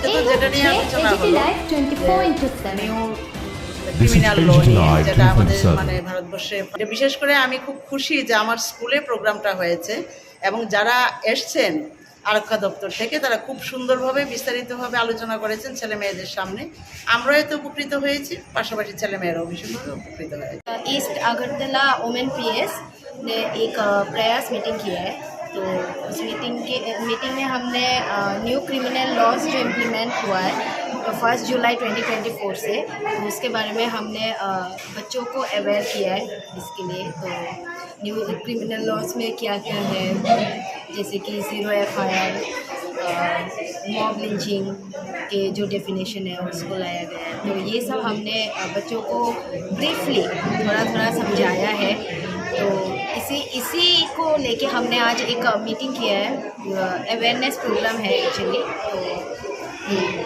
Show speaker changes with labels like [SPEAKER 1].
[SPEAKER 1] আজকে তো যেটা নিয়ে আলোচনা হলো
[SPEAKER 2] live twenty four into seven
[SPEAKER 1] new
[SPEAKER 3] This is
[SPEAKER 1] criminal law
[SPEAKER 3] Digital Live
[SPEAKER 1] যেটা আমাদের
[SPEAKER 3] 24/7
[SPEAKER 1] মানে ভারতবর্ষে এটা বিশেষ করে আমি খুব খুশি যে আমার স্কুলে প্রোগ্রামটা হয়েছে এবং যারা এসছেন আরক্ষা দপ্তর থেকে তারা খুব সুন্দরভাবে বিস্তারিতভাবে আলোচনা করেছেন ছেলে মেয়েদের সামনে আমরাও এতে উপকৃত হয়েছি পাশাপাশি ছেলে মেয়েরাও ভীষণভাবে উপকৃত হয়েছে
[SPEAKER 4] ईस्ट अगरतला वोमेन पीएस ने एक अ, प्रयास मीटिंग किया है तो उस मीटिंग के मीटिंग में हमने न्यू क्रिमिनल लॉज जो इम्प्लीमेंट हुआ है फ़र्स्ट जुलाई 2024 से तो उसके बारे में हमने बच्चों को अवेयर किया है इसके लिए। तो न्यू क्रिमिनल लॉज में क्या क्या है, जैसे कि zero F I R mob lynching के जो डेफिनेशन है, उसको लाया गया है। तो ये सब हमने बच्चों को ब्रीफली थोड़ा थोड़ा समझाया है। इसी इसी को लेके हमने आज एक मीटिंग किया है। अवेयरनेस प्रोग्राम है एक्चुअली तो हम्म।